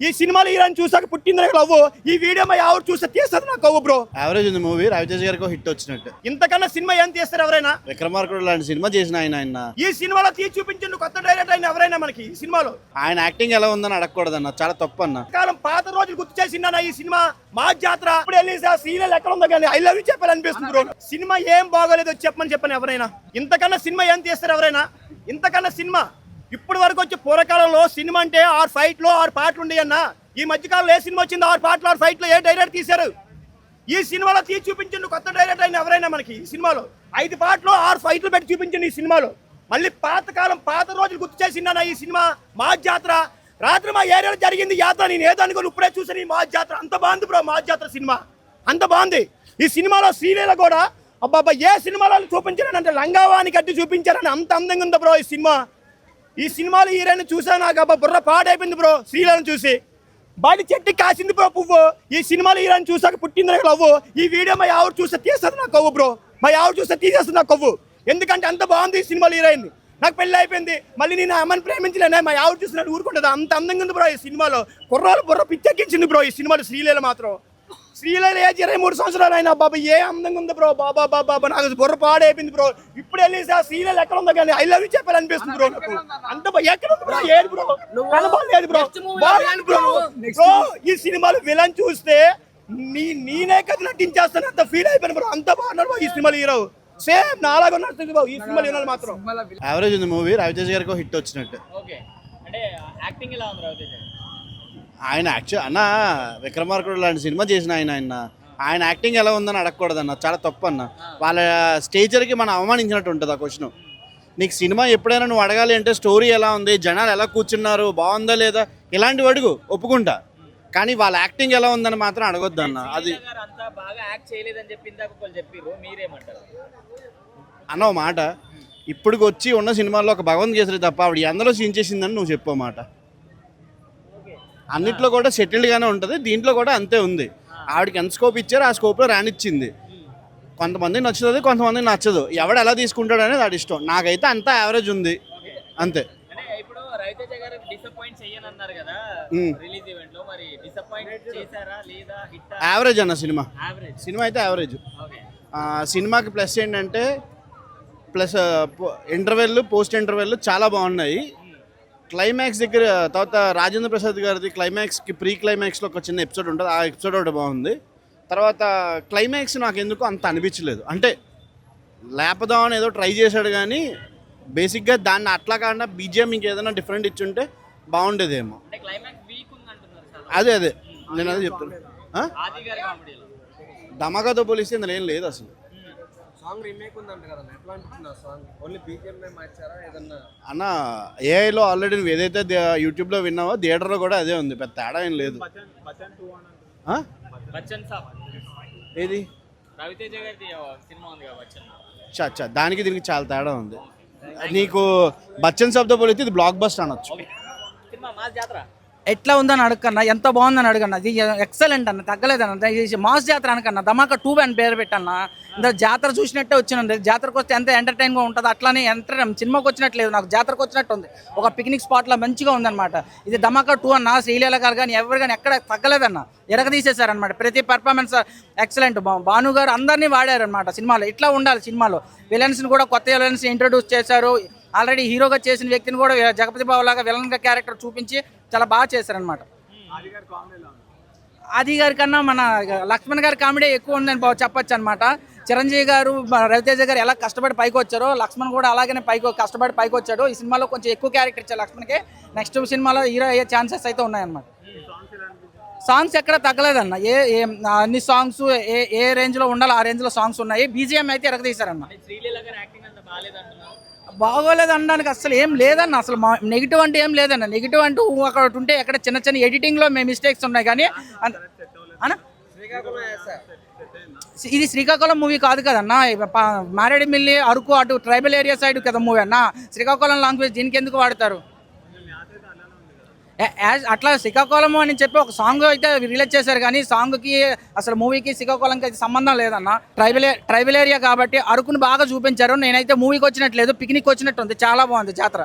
ఈ సినిమాలు హీరోని చూసాక పుట్టింది లవ్వు ఈ వీడియో మా ఆవిడ చూస్తే తీస్తుంది నాకు కవ్వు బ్రో యావరేజ్ ఉంది మూవీ రవితేజ్ గారికి హిట్ వచ్చినట్టు. ఇంతకన్నా సినిమా ఏం తీస్తారు ఎవరైనా? విక్రమార్కుడు లాంటి సినిమా చేసిన ఆయన ఆయన. ఈ సినిమాలో తీసి చూపించండి కొత్త డైరెక్టర్ అయిన ఎవరైనా మనకి ఈ సినిమాలో? ఆయన యాక్టింగ్ ఎలా ఉందని అడగకూడదన్న. చాలా తప్పు అన్న కాలం పాత రోజులు గుర్తు చేసిందా ఈ సినిమా. మా జాతర. ఇప్పుడు వెళ్ళి సీరియల్ ఎక్కడ ఉందో కానీ ఐ లవ్ యూ చెప్పాలనిపిస్తుంది బ్రో సినిమా ఏం బాగోలేదో చెప్పమని చెప్పని ఎవరైనా. ఇంతకన్నా సినిమా ఏం తీస్తారు ఎవరైనా? ఇంతకన్నా సినిమా ఇప్పుడు వరకు వచ్చి పూర్వకాలంలో సినిమా అంటే ఆరు ఫైట్లు ఆరు పాటలు ఉండే ఈ మధ్యకాలంలో ఏ సినిమా వచ్చిందో ఆరు పాటలు ఆరు ఫైట్లు ఏ డైరెక్ట్ తీశారు? ఈ సినిమాలో తీసి చూపించండి కొత్త డైరెక్ట్ అయిన ఎవరైనా మనకి ఈ సినిమాలో. ఐదు పాటలు ఆరు ఫైట్లు పెట్టి చూపించండి ఈ సినిమాలో. మళ్ళీ పాతకాలం పాత రోజులు గుర్తు చేసిందన్న ఈ సినిమా మా జాతర రాత్రి మా ఏరియాలో జరిగింది యాత్ర నేను ఏదో ఇప్పుడే చూసాను ఈ మా జాతర అంత బాగుంది బ్రో మా జాతర సినిమా. అంత బాగుంది. ఈ సినిమాలో శ్రీలీల కూడా అబ్బాబ్బా ఏ సినిమాలో చూపించారని అంటే లంగావాణి కట్టి చూపించారని అంత అందంగా ఉంది బ్రో ఈ సినిమా. ఈ సినిమాలో హీరోయిన్ చూసా నాకు అబ్బా బుర్ర పాడైపోయింది బ్రో శ్రీలను చూసి. బయట చెట్టు కాసింది బ్రో పువ్వు. ఈ సినిమాలో హీరోయిన్ చూసాక పుట్టింది నాకు లవ్వు. ఈ వీడియో మా ఎవరు చూస్తే తీస్తుంది నాకు కొవ్వు బ్రో. మా ఎవరు చూస్తే తీసేస్తుంది నాకు కొవ్వు. ఎందుకంటే అంత బాగుంది ఈ సినిమాలో హీరోయిన్. నాకు పెళ్ళి అయిపోయింది. మళ్ళీ నేను అమ్మని ప్రేమించలేనే. మా ఆవిడ చూసినట్టు ఊరుకుంటుంది. అంత అందంగా ఉంది బ్రో ఈ సినిమాలో. కుర్రాలు బుర్ర పిచ్చెక్కించింది బ్రో ఈ సినిమాలో శ్రీలీల మాత్రం. శ్రీలీల ఏజ్ ఇరవై మూడు సంవత్సరాలు అయినా బాబా ఏ అందంగా ఉంది బ్రో? బాబా బాబా బాబా నాకు బుర్ర పాడైపోయింది బ్రో. ఇప్పుడు వెళ్ళి ఆ శ్రీలీల ఎక్కడ ఉందో కానీ ఐ లవ్ యూ చెప్పాలనిపిస్తుంది బ్రో నాకు. అంత బా- ఎక్కడ ఉంది బ్రో? ఏది బ్రో? కనబడలేదు బ్రో. బాగాలేదు బ్రో? బ్రో ఈ సినిమాలో విలన్ చూస్తే నీ నేనే కదా నటించేస్తాను అంత ఫీల్ అయిపోయాను బ్రో. అంత బాగున్నారు బ్రో ఈ సినిమాలో హీరో. సేమ్ నాలాగా ఉన్నారు బ్రో ఈ సినిమాలో హీరోలు మాత్రం. యావరేజ్ ఉంది మూవీ రవితేజ్ గారికి హిట్ వచ్చినట్టు. ఓకే అంటే యాక్టింగ్ ఎలా ఉంది రవితేజ? ఆయన యాక్చువల్ అన్న విక్రమార్కుడు లాంటి సినిమా చేసిన ఆయన ఆయన. ఆయన యాక్టింగ్ ఎలా ఉందని అడగకూడదన్న. చాలా తప్పు అన్న వాళ్ళ స్టేచర్కి మనం అవమానించినట్టు ఉంటుంది ఆ క్వశ్చన్ నీకు సినిమా ఎప్పుడైనా నువ్వు అడగాలి అంటే స్టోరీ ఎలా ఉంది జనాలు ఎలా కూర్చున్నారు బాగుందా లేదా ఇలాంటివి అడుగు ఒప్పుకుంటా. కానీ వాళ్ళ యాక్టింగ్ ఎలా ఉందని మాత్రం అడగొద్దు అన్న అది అన్న ఒక మాట. ఇప్పుడు వచ్చి ఉన్న సినిమాల్లో ఒక భగవంత్ కేసరి తప్ప ఆవిడ ఎందరో సీన్ చేసిందని నువ్వు చెప్పు మాట. అన్నిట్లో కూడా సెటిల్డ్గానే ఉంటుంది. దీంట్లో కూడా అంతే ఉంది. ఆవిడకి ఎంత స్కోప్ ఇచ్చారో ఆ స్కోప్లో రానిచ్చింది కొంతమంది నచ్చుతుంది కొంతమంది నచ్చదు. ఎవడు ఎలా తీసుకుంటాడు అనేది వాడి ఇష్టం. నాకైతే అంతా యావరేజ్ ఉంది. అంతే. యావరేజ్ అన్న సినిమా. సినిమా అయితే యావరేజ్ సినిమాకి ప్లస్ ఏంటంటే ప్లస్ ఇంటర్వెల్ పోస్ట్ ఇంటర్వెల్ చాలా బాగున్నాయి. క్లైమాక్స్ దగ్గర తర్వాత రాజేంద్ర ప్రసాద్ గారిది క్లైమాక్స్కి ప్రీ క్లైమాక్స్లో ఒక చిన్న ఎపిసోడ్ ఉంటుంది. ఆ ఎపిసోడ్ ఒకటి బాగుంది. తర్వాత క్లైమాక్స్ నాకు ఎందుకు అంత అనిపించలేదు. అంటే లేపదామని ఏదో ట్రై చేశాడు కానీ బేసిక్గా దాన్ని అట్లా కాకుండా బీజిఎం ఇంకేదైనా డిఫరెంట్ ఇచ్చుంటే బాగుండేదేమో. ఉంది అంటున్నారు చాలా అదే అదే. నేను అదే చెప్తాను ధమాకాతో పోలిస్తే ఇందులో ఏం లేదు అసలు. సాంగ్ రీమేక్ ఉందంట కదా ఎట్లా అనిపించింది ఆ సాంగ్? Only BGM మార్చారా? ఏదన్నా అన్న ఏఐలో ఆల్రెడీ నువ్వు ఏదైతే యూట్యూబ్లో విన్నావో థియేటర్లో కూడా అదే ఉంది పెద్ద తేడా ఏం లేదు. ఆ? బచ్చన్ సాబ్. ఏది? రవితేజ గారిది సినిమా ఉంది కదా బచ్చన్ చా చా దానికి దీనికి చాలా తేడా ఉంది. నీకు బచ్చన్ శబ్ద పోలితే ఇది బ్లాక్ బస్టర్ అనొచ్చు సినిమా మా జాతర? ఎట్లా ఉందని అడగన్నా ఎంత బాగుందని అడగన్నా ఇది ఎక్సలెంట్ అన్న తగ్గలేదన్న ఇది మాస్ జాతర అనకన్నా ధమాకా టూ అని పేరు పెట్టన్నా ఇంత జాతర చూసినట్టే వచ్చినండి జాతరకు వస్తే ఎంత ఎంటర్టైన్గా ఉంటుంది అట్లానే ఎంటర్ సినిమాకి వచ్చినట్లేదు నాకు జాతరకు వచ్చినట్టు ఉంది. ఒక పిక్నిక్ స్పాట్లో మంచిగా ఉందన్నమాట. ఇది ధమాకా టూ అన్న శ్రీలీల గారు కానీ ఎవరు కానీ ఎక్కడ తగ్గలేదన్న ఎరగదీసేశారనమాట ప్రతి పర్ఫార్మెన్స్ ఎక్సలెంట్ భాను గారు అందరినీ వాడారనమాట సినిమాలో ఇట్లా ఉండాలి సినిమాలో. విలన్స్ని కూడా కొత్త విలన్స్ ఇంట్రొడ్యూస్ చేశారు. ఆల్రెడీ హీరోగా చేసిన వ్యక్తిని కూడా జగపతి బాబు లాగా విలన్గా క్యారెక్టర్ చూపించి చాలా బాగా చేశారనమాట ఆది గారి కన్నా మన లక్ష్మణ్ గారి కామెడీ ఎక్కువ ఉందని బాగా చెప్పొచ్చు అనమాట చిరంజీవి గారు రవితేజ గారు ఎలా కష్టపడి పైకి వచ్చారో లక్ష్మణ్ కూడా అలాగనే పైకి కష్టపడి పైకి వచ్చాడు. ఈ సినిమాలో కొంచెం ఎక్కువ క్యారెక్టర్ ఇచ్చారు లక్ష్మణ్కి. నెక్స్ట్ సినిమాలో హీరో అయ్యే ఛాన్సెస్ అయితే ఉన్నాయన్నమాట. సాంగ్స్ ఎక్కడ తగ్గలేదన్న. ఏ ఏ అన్ని సాంగ్స్ ఏ ఏ రేంజ్లో ఉండాలో ఆ రేంజ్లో సాంగ్స్ ఉన్నాయి. బీజిఎం అయితే ఎరగదీశారన్న. బాగోలేదు అనడానికి అసలు ఏం లేదన్న అసలు మా నెగిటివ్ అంటే ఏం లేదన్న. నెగిటివ్ అంటూ అక్కడ ఉంటే ఎక్కడ చిన్న చిన్న ఎడిటింగ్లో మేము మిస్టేక్స్ ఉన్నాయి కానీ అంత- అన్న? శ్రీకాకుళం ఇది శ్రీకాకుళం మూవీ కాదు కదన్న మారేడుమిల్లి అరకు అటు ట్రైబల్ ఏరియా సైడ్ కదా మూవీ అన్న. శ్రీకాకుళం లాంగ్వేజ్ దీనికి ఎందుకు వాడతారు? అట్లా శ్రీకాకుళం అని చెప్పి ఒక సాంగ్ అయితే రిలీజ్ చేశారు కానీ సాంగ్కి అసలు మూవీకి శ్రీకాకుళంకి అయితే సంబంధం లేదన్న. ట్రైబల్ ట్రైబల్ ఏరియా కాబట్టి అరకును బాగా చూపించారు. నేనైతే మూవీకి వచ్చినట్లేదు పిక్నిక్ వచ్చినట్టు ఉంది. చాలా బాగుంది జాతర.